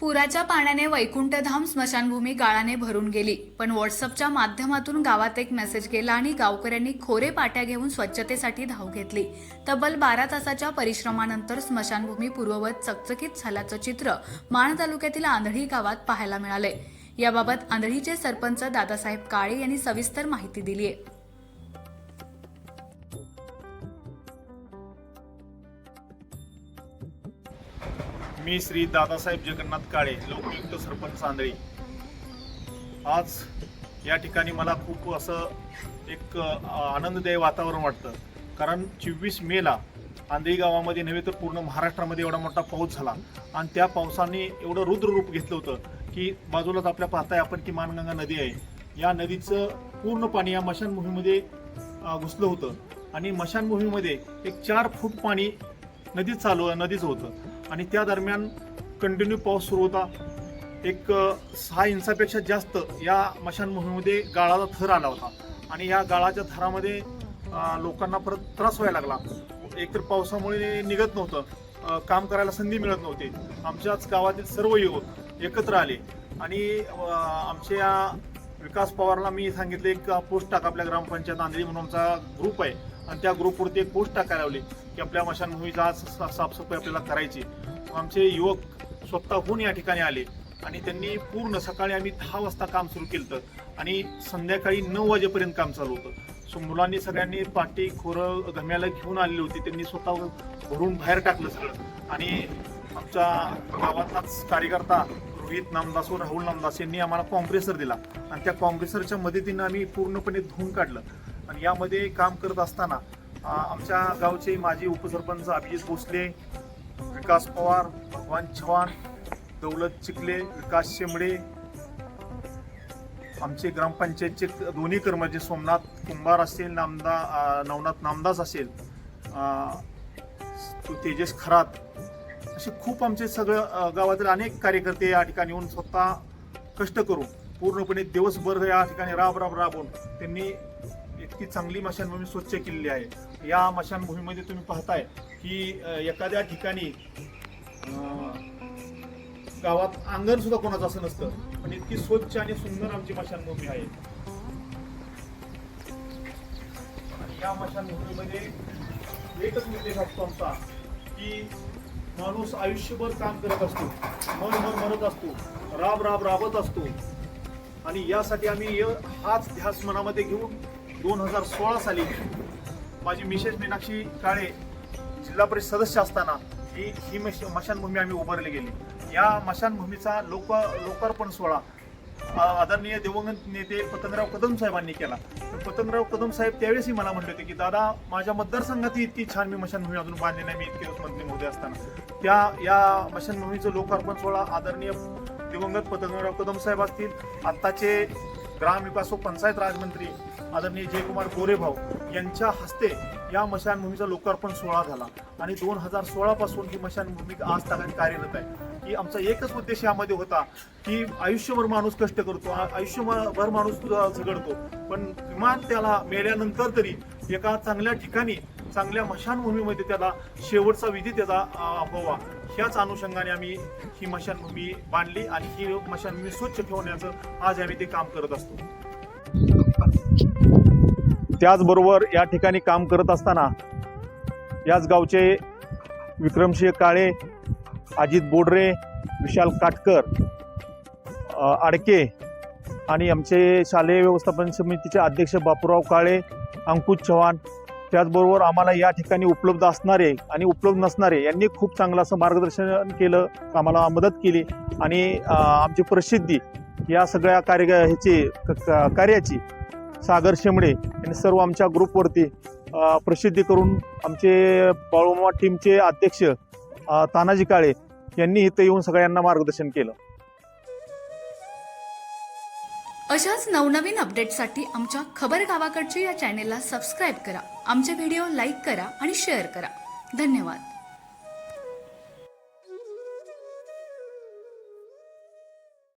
पुराच्या पाण्याने वैकुंठधाम स्मशानभूमी गाळाने भरून गेली. पण व्हॉट्सअपच्या माध्यमातून गावात एक मेसेज गेला आणि गावकऱ्यांनी खोरे पाट्या घेऊन स्वच्छतेसाठी धाव घेतली. तब्बल बारा तासाच्या परिश्रमानंतर स्मशानभूमी पूर्ववत चकचकीत झाल्याचं चित्र माण तालुक्यातील आंधळी गावात पाहायला मिळाले याबाबत आंधळीचे सरपंच दादासाहेब काळे यांनी सविस्तर माहिती दिली आहे मी श्री दादासाहेब जगन्नाथ काळे लोकयुक्त सरपंच आंधळी आज या ठिकाणी मला खूप असं एक आनंददायी वातावरण वाटतं. कारण चोवीस मेला आंधळी गावामध्ये नव्हे तर पूर्ण महाराष्ट्रामध्ये एवढा मोठा पाऊस झाला. आणि त्या पावसाने एवढं रुद्र रूप घेतलं होतं की बाजूलाच आपल्या पाहताय आपण की मानगंगा नदी आहे. या नदीचं पूर्ण पाणी या मशानभूमीमध्ये मोहिमेमध्ये घुसलं होतं. आणि मशानभूमीमध्ये एक चार फूट पाणी नदीत चालू नदीचं होतं. आणि त्या दरम्यान कंटिन्यू पाऊस सुरू होता. एक सहा इंचापेक्षा जास्त या मशानभूमीमध्ये गाळाचा थर आला होता. आणि या गाळाच्या थरामध्ये लोकांना परत त्रास व्हायला लागला. एकतर पावसामुळे निघत नव्हतं काम करायला संधी मिळत नव्हती. आमच्याच गावातील सर्व युवक एकत्र आले. आणि आमच्या आमच्या विकास पवारला मी सांगितले एक पोस्ट टाक आपल्या ग्रामपंचायत आंधळी म्हणून आमचा ग्रुप आहे. आणि त्या ग्रुपवरती एक पोस्ट टाकायला लावली की आपल्या मशानभूमीचा आज सा- साफसफाई आपल्याला करायची. आमचे युवक स्वतःहून या ठिकाणी आले आणि त्यांनी पूर्ण सकाळी आम्ही दहा वाजता काम सुरू केलं आणि संध्याकाळी नऊ वाजेपर्यंत काम चालू होतं. सो मुलांनी सगळ्यांनी पाटी खोरं गम्याला घेऊन आलेली होती. त्यांनी स्वतः भरून बाहेर टाकलं सगळं. आणि आमच्या गावातलाच कार्यकर्ता रोहित नामदास व राहुल नामदास यांनी आम्हाला कॉम्प्रेसर दिला. आणि त्या कॉम्प्रेसरच्या मदतीनं आम्ही पूर्णपणे धुवून काढलं. आणि यामध्ये काम करत असताना आमच्या गावचे माजी उपसरपंच अभिजित भोसले विकास पवार भगवान चव्हाण दौलत चिखले विकास शेंबडे आमचे ग्रामपंचायतचे दोन्ही कर्मचारी सोमनाथ कुंभार असेल नामदा नवनाथ नामदास असेल तेजस खरात असे खूप आमचे सगळं गावातील अनेक कार्यकर्ते या ठिकाणी येऊन स्वतः कष्ट करून पूर्णपणे दिवसभर या ठिकाणी राब राब राबून त्यांनी इतकी चांगली मशानभूमी स्वच्छ केलेली आहे. या मशानभूमीमध्ये तुम्ही पाहताय की एखाद्या ठिकाणी गावात अंगण सुद्धा कोणाचं असं नसतं पण इतकी स्वच्छ आणि सुंदर आमची मशानभूमी आहे. आणि या मशानभूमीमध्ये एकच उद्देश असतो आमचा की माणूस आयुष्यभर काम करत असतो. मन मन मरत असतो. राब राब राबत असतो. आणि यासाठी आम्ही य- हाच ध्यास मनामध्ये घेऊन दोन हजार सोळा साली माझी मिसेस मीनाक्षी काळे जिल्हा परिषद सदस्य असताना ही ही मश- मशानभूमी आम्ही उभारली गेली. या मशानभूमीचा लोक लोकार्पण सोहळा आदरणीय दिवंगत नेते पतंगराव कदम साहेबांनी केला. तर पतंगराव कदम साहेब त्यावेळेसही मला म्हणले होते की दादा माझ्या मतदारसंघातही इतकी छान मी मशानभूमी अजून बांधली नाही मी इतके मंत्री महोदय असताना. त्या या मशानभूमीचं लोकार्पण सोहळा आदरणीय दिवंगत पतंगराव कदम साहेब असतील. आत्ताचे ग्रामविकास व पंचायत राजमंत्री आदरणीय जयकुमार गोरे भाऊ यांच्या हस्ते या मशानभूमीचा लोकार्पण सोहळा झाला. आणि दोन हजार सोळा पासून ही मशानभूमी आज तागात कार्यरत आहे. की आमचा एकच उद्देश यामध्ये होता की आयुष्यभर माणूस कष्ट करतो आयुष्यभर माणूस झगडतो. पण किमान त्याला मेल्यानंतर तरी एका चांगल्या ठिकाणी चांगल्या मशानभूमीमध्ये त्याला शेवटचा विधी त्याचा व्हावा ह्याच अनुषंगाने आम्ही ही मशानभूमी बांधली आणि ही मशानभूमी स्वच्छ ठेवण्याचं आज आम्ही ते काम करत असतो. त्याचबरोबर या ठिकाणी काम करत असताना याच गावचे विक्रमसिंह काळे अजित बोडरे विशाल काटकर आडके आणि आमचे शालेय व्यवस्थापन समितीचे अध्यक्ष बापूराव काळे अंकुश चव्हाण त्याचबरोबर आम्हाला या ठिकाणी उपलब्ध असणारे आणि उपलब्ध नसणारे यांनी खूप चांगलं असं मार्गदर्शन केलं आम्हाला मदत केली आणि आमची प्रसिद्धी या सगळ्या कार्य ह्याची क- कार्याची सागर शिमडे यांनी सर्व आमच्या ग्रुपवरती प्रसिद्धी करून आमचे बाळूमामा टीमचे अध्यक्ष तानाजी काळे यांनी इथं येऊन सगळ्यांना मार्गदर्शन केलं. अशाच नवनवीन अपडेटसाठी आमच्या खबर गावाकडची या चॅनेलला सबस्क्राईब करा. आमचे व्हिडिओ लाईक करा आणि शेअर करा. धन्यवाद.